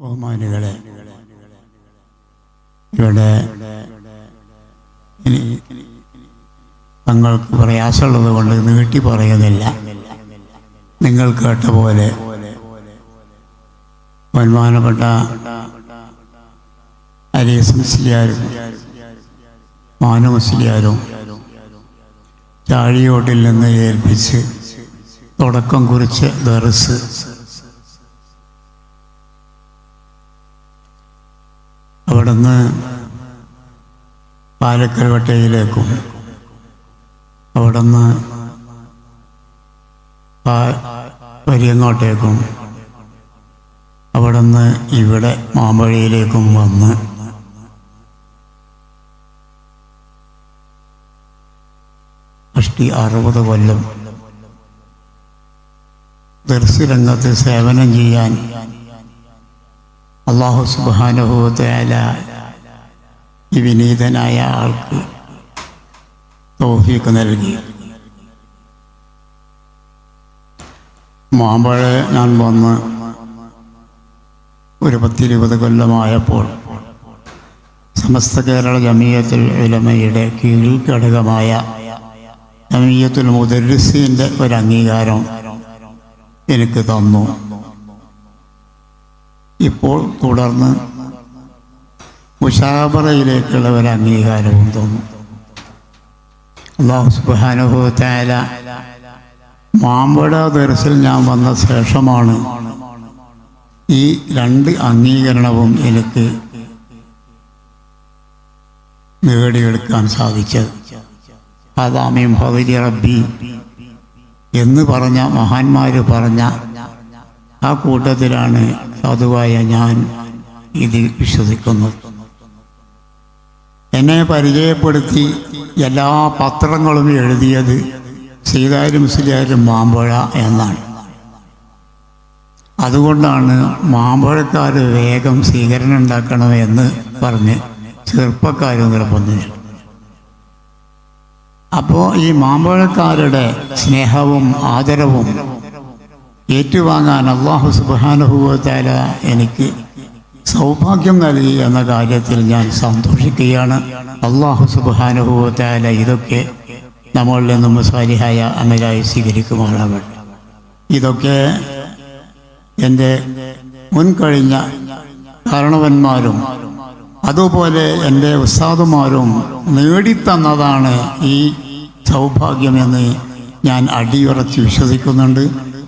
ബഹുമാനികളെ ഇവിടെ ഇനി തങ്ങൾക്ക് പ്രയാസമുള്ളത് കൊണ്ട് നീട്ടി പറയുന്നില്ല. നിങ്ങൾ കേട്ട പോലെ ബഹുമാനപ്പെട്ട അലീസ് മുസ്ലിയാരും മാനു മുസ്ലിയാരും ചാഴിയോട്ടിൽ നിന്ന് ഏൽപ്പിച്ച് തുടക്കം കുറിച്ച് ദർസ് അവിടുന്ന് പാലക്കൽവട്ടയിലേക്കും അവിടുന്ന് പരിയങ്ങോട്ടേക്കും അവിടുന്ന് ഇവിടെ മാമ്പഴയിലേക്കും വന്ന് അഷ്ടി അറുപത് കൊല്ലം ദർശരംഗത്ത് സേവനം ചെയ്യാൻ അള്ളാഹു സുബാനുഭവത്തേല ഈ വിനീതനായ ആൾക്ക് തോഫീക്ക് നൽകി. മാമ്പഴ ഞാൻ വന്ന് ഒരു പത്തിരുപത് കൊല്ലമായപ്പോൾ സമസ്ത കേരള ജമീയത്തുൽ ഉലമയുടെ കീഴിൽ ഘടകമായ ജമീയത്തുൽ മുദരിസിന്റെ ഒരു അംഗീകാരം എനിക്ക് തന്നു. ഇപ്പോൾ തുടർന്ന് മുഷാബറയിലേക്കുള്ള ഒരു അംഗീകാരവും തോന്നും. അള്ളാഹു സുബാനുഭവത്തായ മാമ്പഴ ദർസിൽ ഞാൻ വന്ന ശേഷമാണ് ഈ രണ്ട് അംഗീകരണവും എനിക്ക് നേടിയെടുക്കാൻ സാധിച്ചത്. അതാമീം ഹവരി റബ്ബി എന്ന് പറഞ്ഞ മഹാന്മാർ പറഞ്ഞ ആ കൂട്ടത്തിലാണ് സാധുവായ ഞാൻ ഇതിൽ വിശ്വസിക്കുന്നത് എന്നെ പരിചയപ്പെടുത്തി എല്ലാ പത്രങ്ങളും എഴുതിയത് സീതാരും സീതാരും മാമ്പഴ എന്നാണ്. അതുകൊണ്ടാണ് മാമ്പഴക്കാർ വേഗം സ്വീകരണം ഉണ്ടാക്കണമെന്ന് പറഞ്ഞ് ചെറുപ്പക്കാർ നിർബന്ധിച്ചു. അപ്പോൾ ഈ മാമ്പഴക്കാരുടെ സ്നേഹവും ആദരവും ഏറ്റുവാങ്ങാൻ അള്ളാഹു സുബാനുഭവത്താല എനിക്ക് സൗഭാഗ്യം നൽകി എന്ന കാര്യത്തിൽ ഞാൻ സന്തോഷിക്കുകയാണ്. അള്ളാഹു സുബാനുഭവത്താല ഇതൊക്കെ നമ്മളിൽ നിന്നും സാലിഹായ അമലായി സ്വീകരിക്കുമാറാവട്ടെ. ഇതൊക്കെ എന്റെ മുൻകഴിഞ്ഞ കാരണവന്മാരും അതുപോലെ എന്റെ ഉസ്താദുമാരും നേടിത്തന്നതാണ് ഈ സൗഭാഗ്യമെന്ന് ഞാൻ അടിയുറച്ച് വിശ്വസിക്കുന്നുണ്ട്.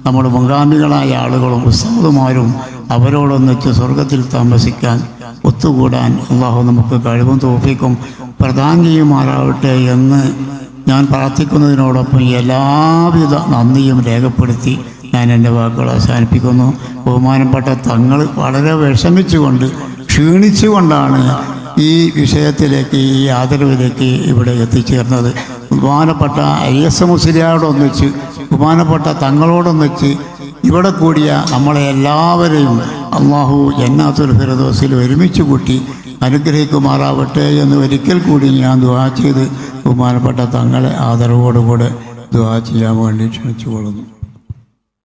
നമ്മുടെ മുൻഗാമികളായ ആളുകളും ഉസ്താദുമാരും അവരോടൊന്നിച്ച് സ്വർഗത്തിൽ താമസിക്കാൻ ഒത്തുകൂടാൻ അള്ളാഹു നമുക്ക് കഴിവും തോപ്പിക്കും പ്രധാനിയുമാരാവട്ടെ എന്ന് ഞാൻ പ്രാർത്ഥിക്കുന്നതിനോടൊപ്പം എല്ലാവിധ നന്ദിയും രേഖപ്പെടുത്തി ഞാൻ എന്റെ വാക്കുകൾ അവസാനിപ്പിക്കുന്നു. ബഹുമാനപ്പെട്ട തങ്ങൾ വളരെ വിഷമിച്ചുകൊണ്ട് ക്ഷീണിച്ചുകൊണ്ടാണ് ഈ വിഷയത്തിലേക്ക് ഈ ആദരവിലേക്ക് ഇവിടെ എത്തിച്ചേർന്നത്. ബഹുമാനപ്പെട്ട ഐ എസ് എം മുസ്ലിയാരോടൊന്നിച്ച് ബഹുമാനപ്പെട്ട തങ്ങളോടൊന്നിച്ച് ഇവിടെ കൂടിയ നമ്മളെ എല്ലാവരെയും അള്ളാഹു ജന്നാത്തുൽ ഫിറദോസിൽ ഒരുമിച്ച് കൂട്ടി അനുഗ്രഹിക്കുമാറാവട്ടെ എന്ന് ഒരിക്കൽ കൂടി ഞാൻ ദുവാ ചെയ്ത് ബഹുമാനപ്പെട്ട തങ്ങളെ ആദരവോടുകൂടെ ദുവാ ചെയ്യാൻ വേണ്ടി ക്ഷണിച്ചു കൊള്ളുന്നു